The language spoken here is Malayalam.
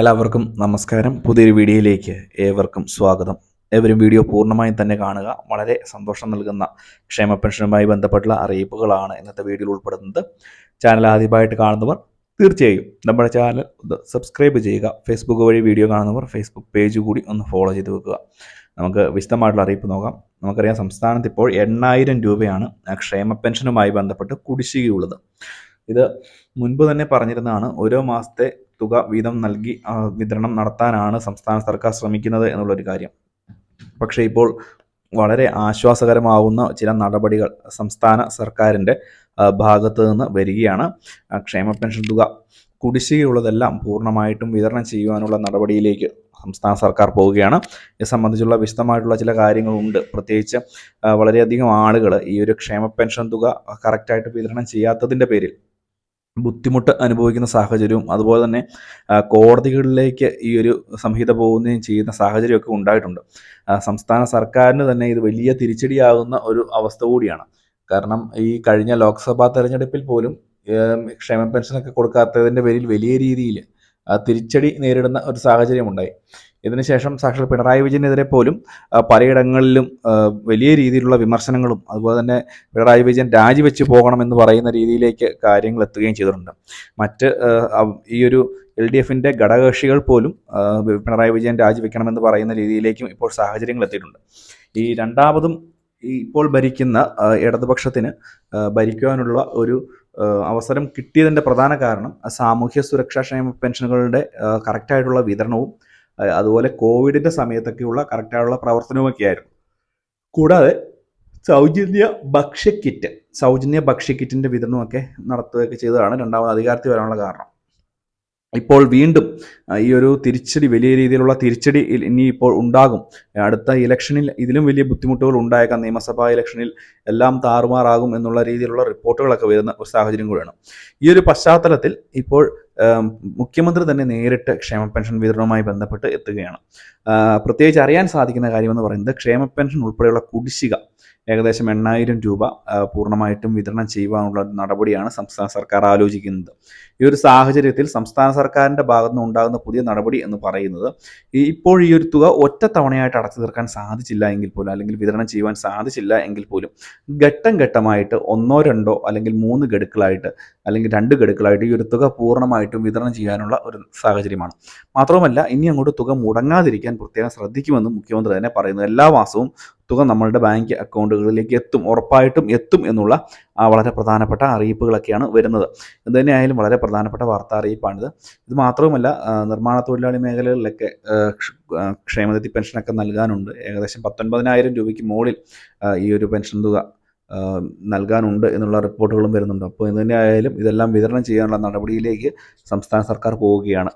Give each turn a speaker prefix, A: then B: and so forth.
A: എല്ലാവർക്കും നമസ്കാരം. പുതിയൊരു വീഡിയോയിലേക്ക് ഏവർക്കും സ്വാഗതം. ഏവരും വീഡിയോ പൂർണമായും തന്നെ കാണുക. വളരെ സന്തോഷം നൽകുന്ന ക്ഷേമ പെൻഷനുമായി ബന്ധപ്പെട്ടുള്ള അറിയിപ്പുകളാണ് ഇന്നത്തെ വീഡിയോയിൽ ഉൾപ്പെടുന്നത്. ചാനൽ ആദ്യമായിട്ട് കാണുന്നവർ തീർച്ചയായും നമ്മുടെ ചാനൽ സബ്സ്ക്രൈബ് ചെയ്യുക. ഫേസ്ബുക്ക് വഴി വീഡിയോ കാണുന്നവർ ഫേസ്ബുക്ക് പേജ് കൂടി ഒന്ന് ഫോളോ ചെയ്ത് വെക്കുക. നമുക്ക് വിശദമായിട്ടുള്ള അറിയിപ്പ് നോക്കാം. നമുക്കറിയാം സംസ്ഥാനത്ത് ഇപ്പോൾ എണ്ണായിരം രൂപയാണ് ക്ഷേമ പെൻഷനുമായി ബന്ധപ്പെട്ട് കുടിശ്ശികയുള്ളത്. ഇത് മുൻപ് തന്നെ പറഞ്ഞിരുന്നതാണ്. ഓരോ മാസത്തെ തുക വീതം നൽകി വിതരണം നടത്താനാണ് സംസ്ഥാന സർക്കാർ ശ്രമിക്കുന്നത് എന്നുള്ളൊരു കാര്യം. പക്ഷേ ഇപ്പോൾ വളരെ ആശ്വാസകരമാവുന്ന ചില നടപടികൾ സംസ്ഥാന സർക്കാരിന്റെ ഭാഗത്തു നിന്ന് വരികയാണ്. ക്ഷേമ പെൻഷൻ തുക കുടിശ്ശികയുള്ളതെല്ലാം പൂർണമായിട്ടും വിതരണം ചെയ്യുവാനുള്ള നടപടിയിലേക്ക് സംസ്ഥാന സർക്കാർ പോവുകയാണ്. ഇത് സംബന്ധിച്ചുള്ള വിശദമായിട്ടുള്ള ചില കാര്യങ്ങളുണ്ട്. പ്രത്യേകിച്ച് വളരെയധികം ആളുകൾ ഈ ഒരു ക്ഷേമ പെൻഷൻ തുക കറക്റ്റായിട്ട് വിതരണം ചെയ്യാത്തതിന്റെ പേരിൽ ബുദ്ധിമുട്ട് അനുഭവിക്കുന്ന സാഹചര്യവും അതുപോലെ തന്നെ കോടതികളിലേക്ക് ഈ ഒരു സംഹിത പോകുകയും ചെയ്യുന്ന സാഹചര്യമൊക്കെ ഉണ്ടായിട്ടുണ്ട്. സംസ്ഥാന സർക്കാരിന് തന്നെ ഇത് വലിയ തിരിച്ചടിയാകുന്ന ഒരു അവസ്ഥ കൂടിയാണ്. കാരണം ഈ കഴിഞ്ഞ ലോക്സഭാ തെരഞ്ഞെടുപ്പിൽ പോലും ക്ഷേമ പെൻഷനൊക്കെ കൊടുക്കാത്തതിന്റെ പേരിൽ വലിയ രീതിയിൽ തിരിച്ചടി നേരിടുന്ന ഒരു സാഹചര്യമുണ്ടായി. ഇതിനുശേഷം സാക്ഷാൽ പിണറായി വിജയനെതിരെ പോലും പലയിടങ്ങളിലും വലിയ രീതിയിലുള്ള വിമർശനങ്ങളും അതുപോലെ തന്നെ പിണറായി വിജയൻ രാജിവെച്ച് പോകണം എന്ന് പറയുന്ന രീതിയിലേക്ക് കാര്യങ്ങൾ എത്തുകയും ചെയ്തിട്ടുണ്ട്. മറ്റ് ഈ ഒരു എൽ ഡി എഫിന്റെ ഘടകകക്ഷികൾ പോലും പിണറായി വിജയൻ രാജിവെക്കണമെന്ന് പറയുന്ന രീതിയിലേക്കും ഇപ്പോൾ സാഹചര്യങ്ങൾ എത്തിയിട്ടുണ്ട്. ഈ രണ്ടാമതും ഇപ്പോൾ ഭരിക്കുന്ന ഇടതുപക്ഷത്തിന് ഭരിക്കുവാനുള്ള ഒരു അവസരം കിട്ടിയതിന്റെ പ്രധാന കാരണം സാമൂഹ്യ സുരക്ഷാ ക്ഷേമ പെൻഷനുകളുടെ കറക്റ്റായിട്ടുള്ള വിതരണവും അതുപോലെ കോവിഡിന്റെ സമയത്തൊക്കെയുള്ള കറക്റ്റായുള്ള പ്രവർത്തനവുമൊക്കെ ആയിരുന്നു കൂടാതെ സൗജന്യ ഭക്ഷ്യക്കിറ്റ് സൗജന്യ ഭക്ഷ്യക്കിറ്റിന്റെ വിതരണമൊക്കെ നടത്തുകയൊക്കെ ചെയ്തതാണ് രണ്ടാമത് അധികാരത്തിൽ വരാനുള്ള കാരണം. ഇപ്പോൾ വീണ്ടും ഈ ഒരു തിരിച്ചടി വലിയ രീതിയിലുള്ള തിരിച്ചടി ഇനി ഇപ്പോൾ ഉണ്ടാകും. അടുത്ത ഇലക്ഷനിൽ ഇതിലും വലിയ ബുദ്ധിമുട്ടുകൾ ഉണ്ടായേക്കാം. നിയമസഭാ ഇലക്ഷനിൽ എല്ലാം താറുമാറാകും എന്നുള്ള രീതിയിലുള്ള റിപ്പോർട്ടുകളൊക്കെ വരുന്ന ഒരു സാഹചര്യം കൂടിയാണ്. ഈ ഒരു പശ്ചാത്തലത്തിൽ ഇപ്പോൾ മുഖ്യമന്ത്രി തന്നെ നേരിട്ട് ക്ഷേമ പെൻഷൻ വിതരണവുമായി ബന്ധപ്പെട്ട് എത്തുകയാണ്. പ്രത്യേകിച്ച് അറിയാൻ സാധിക്കുന്ന കാര്യമെന്ന് പറയുന്നത് ക്ഷേമ പെൻഷൻ ഉൾപ്പെടെയുള്ള കുടിശ്ശിക ഏകദേശം എണ്ണായിരം രൂപ പൂർണമായിട്ടും വിതരണം ചെയ്യുവാനുള്ള നടപടിയാണ് സംസ്ഥാന സർക്കാർ ആലോചിക്കുന്നത്. ഈ ഒരു സാഹചര്യത്തിൽ സംസ്ഥാന സർക്കാരിന്റെ ഭാഗത്തു നിന്ന് ഉണ്ടാകുന്ന പുതിയ നടപടി എന്ന് പറയുന്നത് ഇപ്പോൾ ഈ ഒരു തുക ഒറ്റ തവണയായിട്ട് അടച്ചു തീർക്കാൻ സാധിച്ചില്ല എങ്കിൽ പോലും അല്ലെങ്കിൽ വിതരണം ചെയ്യുവാൻ സാധിച്ചില്ല എങ്കിൽ പോലും ഘട്ടം ഘട്ടമായിട്ട് ഒന്നോ രണ്ടോ അല്ലെങ്കിൽ മൂന്ന് ഗഡുക്കളായിട്ട് അല്ലെങ്കിൽ രണ്ട് ഗഡുക്കളായിട്ട് ഈ ഒരു തുക പൂർണമായിട്ടും വിതരണം ചെയ്യാനുള്ള ഒരു സാഹചര്യമാണ്. മാത്രവുമല്ല ഇനി അങ്ങോട്ട് തുക മുടങ്ങാതിരിക്കാൻ പ്രത്യേകം ശ്രദ്ധിക്കുമെന്നും മുഖ്യമന്ത്രി തന്നെ പറയുന്നു. എല്ലാ മാസവും തുക നമ്മളുടെ ബാങ്ക് അക്കൗണ്ടുകളിലേക്ക് എത്തും ഉറപ്പായിട്ടും എത്തും എന്നുള്ള വളരെ പ്രധാനപ്പെട്ട അറിയിപ്പുകളൊക്കെയാണ് വരുന്നത്. എന്ത് തന്നെയായാലും വളരെ പ്രധാനപ്പെട്ട വാർത്താ അറിയിപ്പാണിത്. ഇത് മാത്രവുമല്ല നിർമ്മാണ തൊഴിലാളി മേഖലകളിലൊക്കെ ക്ഷേമനിധി പെൻഷനൊക്കെ നൽകാനുണ്ട്. ഏകദേശം പത്തൊൻപതിനായിരം രൂപയ്ക്ക് മുകളിൽ ഈ ഒരു പെൻഷൻ തുക നൽകാനുണ്ട് എന്നുള്ള റിപ്പോർട്ടുകളും വരുന്നുണ്ട്. അപ്പോൾ എന്തു തന്നെയായാലും ഇതെല്ലാം വിതരണം ചെയ്യാനുള്ള നടപടിയിലേക്ക് സംസ്ഥാന സർക്കാർ പോവുകയാണ്.